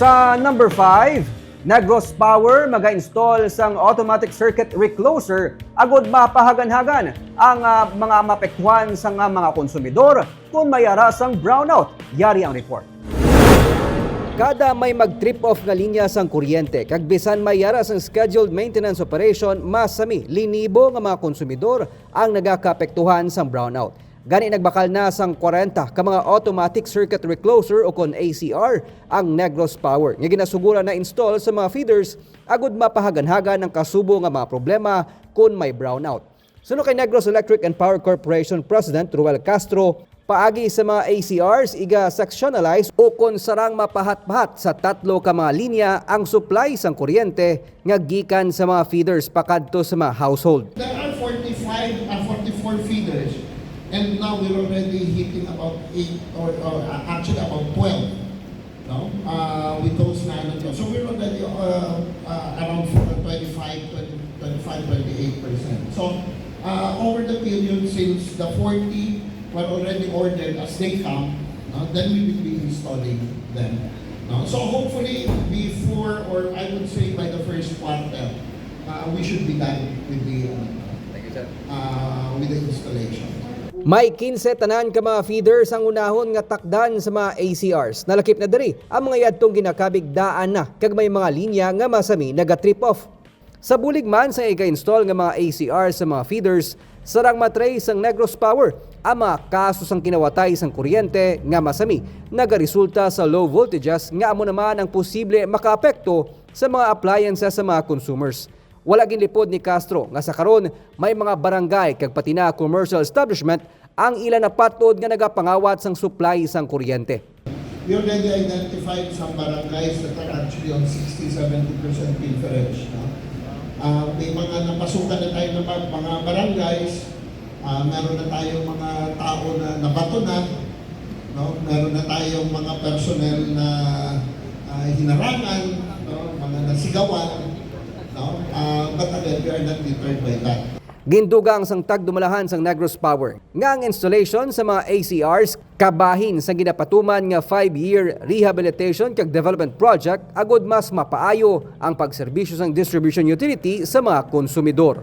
Sa number 5, Negros Power maga-install sang automatic circuit recloser agod mapahagan-hagan ang ah, mga mapektuhan sa nga mga konsumidor kung may arasang brownout. Yari ang report. Kada may mag-trip off nga linya sang kuryente, kag bisan may yara sang scheduled maintenance operation, masami linibo nga mga konsumidor ang nagakapektuhan sang brownout. Gani nagbakal na sang 40 ka mga automatic circuit recloser o kon ACR ang Negros Power nga ginasugura na install sa mga feeders agud mapahagan-hagan ang kasubo nga mga problema kung may brownout. Suno kay Negros Electric and Power Corporation President Ruel Castro, paagi sa mga ACRs iga sectionalize o kung sarang mapahat-pahat sa tatlo ka mga linya ang supply sang kuryente nga gikan sa mga feeders pakadto sa mga household. There are 45 and 44 feeders, and now we're already hitting about 8 or, or uh, actually about 12. No? Uh, with those na ano to. So we're already uh, uh, around 25, 20, 25, 28%. So uh, over the period since the 40 were already ordered as they come, no, then we will be installing them. No? So hopefully before or I would say by the first quarter, uh, we should be done with the uh, uh, with the installation. May 15 tanan ka mga feeders ang unahon nga takdan sa mga ACRs. Nalakip na diri ang mga yadtong ginakabig daan na kag may mga linya nga masami naga-trip off. Sa bulig man sa iga-install nga mga ACR sa mga feeders, sarang matray sang Negros Power ang mga kaso sang kinawatay sang kuryente nga masami nagaresulta sa low voltages nga amo naman ang posible makaapekto sa mga appliances sa mga consumers. Wala ginlipod ni Castro nga sa karon may mga barangay kag pati na commercial establishment ang ilan na patod nga nagapangawat sang supply sang kuryente. We already identified some barangays that are actually on 60-70% pilferage. No? Uh, may mga napasukan na tayo ng mga, barangays, uh, meron na tayong mga tao na nabato na, no? meron na tayong mga personnel na uh, hinarangan, no? mga nasigawan, again, we are not deterred by that. Gindugang sang tagdumalahan sang Negros Power nga ang installation sa mga ACRs kabahin sa ginapatuman nga 5-year rehabilitation kag development project agod mas mapaayo ang pagserbisyo sang distribution utility sa mga konsumidor.